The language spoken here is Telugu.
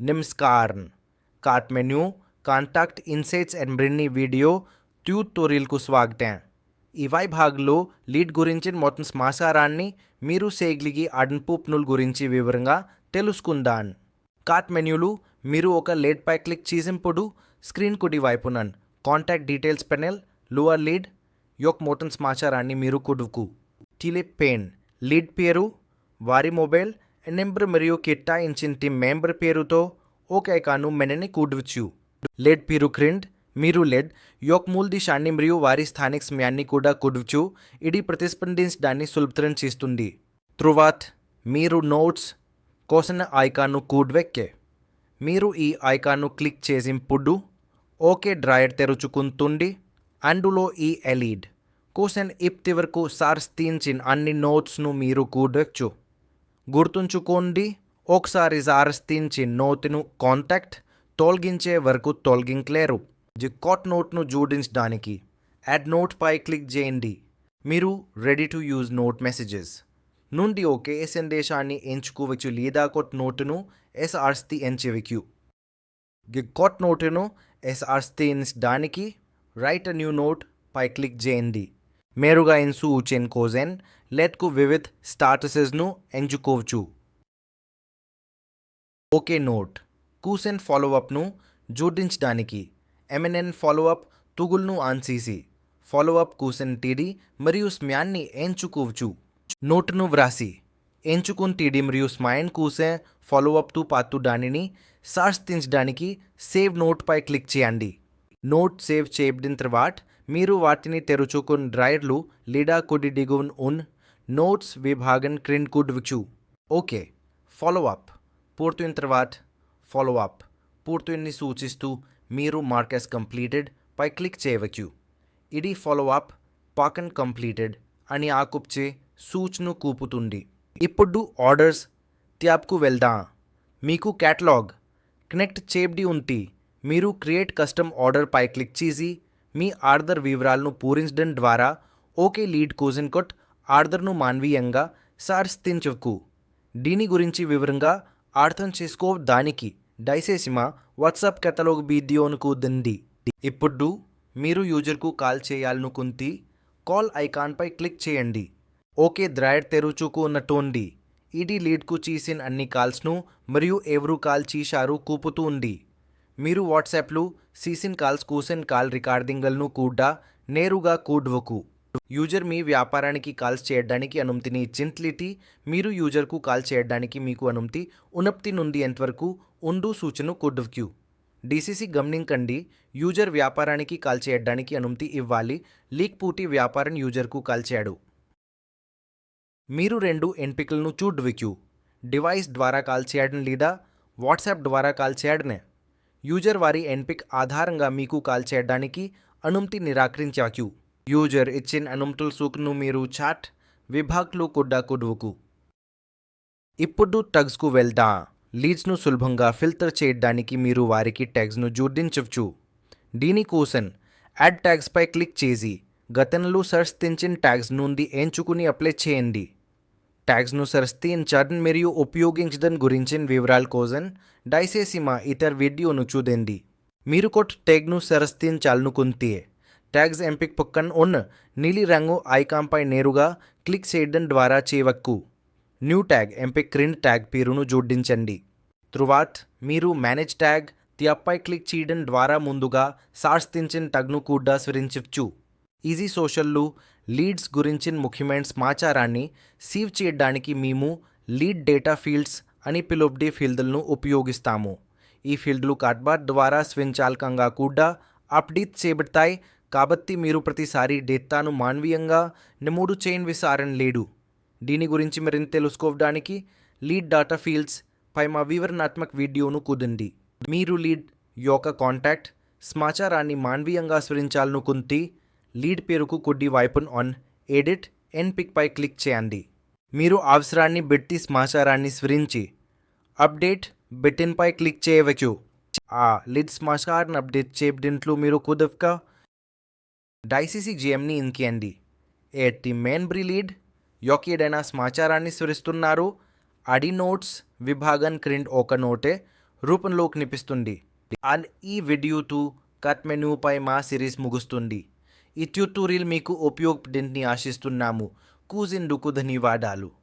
నిమ్స్కార్న్. Cart menu contact insights and మరిన్ని వీడియో ట్యూటోరియల్కు స్వాగతం. ఈ భాగ్లో లీడ్ గురించి మొత్తం సమాచారాన్ని మీరు సేగ్లిగి అడన్పూప్నుల గురించి వివరంగా తెలుసుకుందాం. కార్ట్ మెన్యూలు మీరు ఒక లీడ్పై క్లిక్ చేసినప్పుడు స్క్రీన్ కుడి వైపున contact details panel lower lead యొక్క మొత్తం సమాచారాన్ని మీరు కుడుకు. టిలిప్ పెయిన్ లీడ్ పేరు వారి మొబైల్ నెంబర్ మరియు కేటాయించిన టీం మెంబర్ పేరుతో ఒక ఐకాను మెనని కూడవచ్చు. లెడ్ పీరు క్రిండ్ మీరు లెడ్ యొక్క మూల దిశాన్ని మరియు వారి స్థానిక సమయాన్ని కూడా కూడవచ్చు. ఇది ప్రతిస్పందించడాన్ని సులభతరం చేస్తుంది. తరువాత మీరు నోట్స్ కోసిన ఐకాన్ను కూడవెక్కే. మీరు ఈ ఐకాన్ను క్లిక్ చేసినప్పుడు ఓకే డ్రాయర్ తెరుచుకుంటుంది అందులో ఈ ఎలీడ్. కోసన్ ఇప్తి వరకు సార్స్థించిన అన్ని నోట్స్ను మీరు కూడవచ్చు. గుర్తుంచుకోండి ఒకసారి సార్స్థించిన నోట్ను కాంటాక్ట్ తొలగించే వరకు తొలగించలేరు. జిక్కాట్ నోట్ను జోడించడానికి యాడ్ నోట్ పై క్లిక్ చేయండి. మీరు ready to use note messages నుండి ఒకే సందేశాన్ని ఎంచుకోవచ్చు లేదా కొట్ నోటును ఎస్ఆర్స్తి ఎంచవచ్చు. గిక్కాట్ నోటును ఎస్ఆర్స్థించడానికి రైట్ అ న్యూ నోట్ పై క్లిక్ చేయండి. మేరుగా ఇన్సు ఉచెన్ కోజెన్ లెట్కు వివిధ్ స్టాటసెస్ను ఎంచుకోవచ్చు. Okay note. కూసెన్ ఫాలోఅప్ను జోడించడానికి ఎంఎన్ఎన్ ఫాలోఅప్ తుగుల్ను ఆన్సీసి. ఫాలోఅప్ కూసెన్ టీడీ మరియు స్మ్యాన్ని ఎంచుకోవచ్చు. నోట్ను వ్రాసి ఎంచుకున్ టీడీ మరియు స్మైన్ కూసే ఫాలోఅప్తో పాటు దానిని సార్స్థించడానికి సేవ్ నోట్పై క్లిక్ చేయండి. నోట్ సేవ్ చేయబడిన తర్వాత మీరు వాటిని తెరుచుకుని డ్రైర్లు లీడా కుడి డిగున్ ఉన్ నోట్స్ విభాగన్ క్రిన్ కుడ్ విచు ఓకే ఫాలో అప్. పూర్తయిన తర్వాత ఫాలోఅప్ పూర్తయిని సూచిస్తూ మీరు మార్కెస్ కంప్లీటెడ్ పై క్లిక్ చేయవచ్చు ఇది ఫాలోఅప్ పాకన్ కంప్లీటెడ్ అని ఆకుప్చే సూచన కూపుతుంది. ఇప్పుడు ఆర్డర్స్ ట్యాబ్కు వెళ్దా. మీకు క్యాటలాగ్ కనెక్ట్ చేబ్డి ఉంటే మీరు క్రియేట్ కస్టమ్ ఆర్డర్ పై క్లిక్ చేసి మీ ఆర్దర్ వివరాలను పూరించడం ద్వారా ఓకే లీడ్ కోజన్ కొట్ ఆర్డర్ను మాన్వీయంగా సార్స్థించకు దీని గురించి వివరంగా అర్థం చేసుకోవడానికి దయచేసి మా వాట్సాప్ కేటలాగ్ వీడియోను దండి. ఇప్పుడు మీరు యూజర్కు కాల్ చేయాలనుకుంది కాల్ ఐకాన్పై క్లిక్ చేయండి. ఓకే ద్రాయడ్ తెరుచుకున్నట్టుంది ఇది లీడ్కు చేసిన అన్ని కాల్స్ను మరియు ఎవరు కాల్ చేశారు కూపుతూ ఉంది. మీరు వాట్సాప్లు సీసిన్ కాల్స్ కూసెన్ కాల్ రికార్డింగ్లను కూడా నేరుగా కూడ్వకు యూజర్ మీ వ్యాపారానికి కాల్స్ చేయడానికి అనుమతిని ఇచ్చినట్లయితే మీరు యూజర్కు కాల్ చేయడానికి మీకు అనుమతి ఉనప్తి నుండి ఎంతవరకు ఉండు సూచన కూడవకు డీసీసీ గమనించండి యూజర్ వ్యాపారానికి కాల్ చేయడానికి అనుమతి ఇవ్వాలి లీక్ పూటి వ్యాపారం యూజర్కు కాల్ చేయడు. మీరు రెండు ఎంపికలను చూడ్వక్యూ డివైస్ ద్వారా కాల్ చేయడం లేదా వాట్సాప్ ద్వారా కాల్ చేయడమే. యూజర్ వారి ఎన్పిక్ ఆధారంగా మీకు కాల్ చేయడానికి అనుమతి నిరాకరించవచ్చు యూజర్ ఇచ్చిన అనుమతుల సూక్ను మీరు చాట్ విభాగ్లో కూడా కుడువుకు. ఇప్పుడు టగ్స్కు వెళ్దా. లీడ్స్ను సులభంగా ఫిల్టర్ చేయడానికి మీరు వారికి ట్యాగ్స్ను జోడించవచ్చు. దీనికోసం యాడ్ ట్యాగ్స్పై క్లిక్ చేసి గతంలో తెంచిన ట్యాగ్స్ నుండి ఎంచుకుని అప్లై చేయండి. ట్యాగ్స్ను సృష్టించడం మరియు ఉపయోగించడం గురించిన వివరాల కోసం దయచేసి మా ఇతర వీడియోను చూడండి. మీరు కొత్త ట్యాగ్ను సృష్టించాలనుకుంటే ట్యాగ్స్ ఎంపిక పక్కన ఉన్న నీలి రంగు ఐకాన్పై నేరుగా క్లిక్ చేయడం ద్వారా చేయవక్కు. న్యూ ట్యాగ్ ఎంపిక క్రింద ట్యాగ్ పేరును జోడించండి. తరువాత మీరు మేనేజ్ ట్యాగ్ త్యాప్పై క్లిక్ చేయడం ద్వారా ముందుగా సార్స్తించిన ట్యాగ్ను కూడా స్వరించవచ్చు ఈజీ సోషల్లు లీడ్స్ గురించిన ముఖ్యమైన సమాచారాన్ని సేవ్ చేయడానికి మేము లీడ్ డేటా ఫీల్డ్స్ అని పిలువబడే ఫీల్డ్లను ఉపయోగిస్తాము. ఈ ఫీల్డ్లు కార్డ్బార్ ద్వారా స్వయంచాలకంగా కూడా అప్డేట్ చేయబడతాయి. కాబట్టి మీరు ప్రతిసారి డేటాను మానవీయంగా నమోదు చేయని విసారణ లేడు. దీని గురించి మరింత తెలుసుకోవడానికి లీడ్ డాటా ఫీల్డ్స్ పై మా వివరణాత్మక వీడియోను కుదండి. మీరు లీడ్ యొక్క కాంటాక్ట్ సమాచారాన్ని మానవీయంగా స్వరించాలనుకుంటే లీడ్ పేరుకు కొద్ది వైపున్ ఆన్ ఎడిట్ ఎన్ పిక్ పై క్లిక్ చేయండి. మీరు అవసరాన్ని బెట్టి సమాచారాన్ని స్వరించి అప్డేట్ బెట్టిన్పై క్లిక్ చేయవచ్చు. ఆ లీడ్ సమాచారాన్ని అప్డేట్ చేయడంలో మీరు కుదవక డైసీసీ జిఎంని ఇంకేయండి. ఏటి మెయిన్ లీడ్ యొక్క ఏదైనా సమాచారాన్ని స్వరిస్తున్నారు. అడి నోట్స్ విభాగం క్రింద ఒక నోటే రూపంలో కనిపిస్తుంది అండ్ ఈ వీడియోతో కట్ మెనూపై మా సిరీస్ ముగుస్తుంది. ఈ ట్యూటోరియల్ మీకు ఉపయోగపడిందని ఆశిస్తున్నాము. కూసిందుకు ధన్యవాదాలు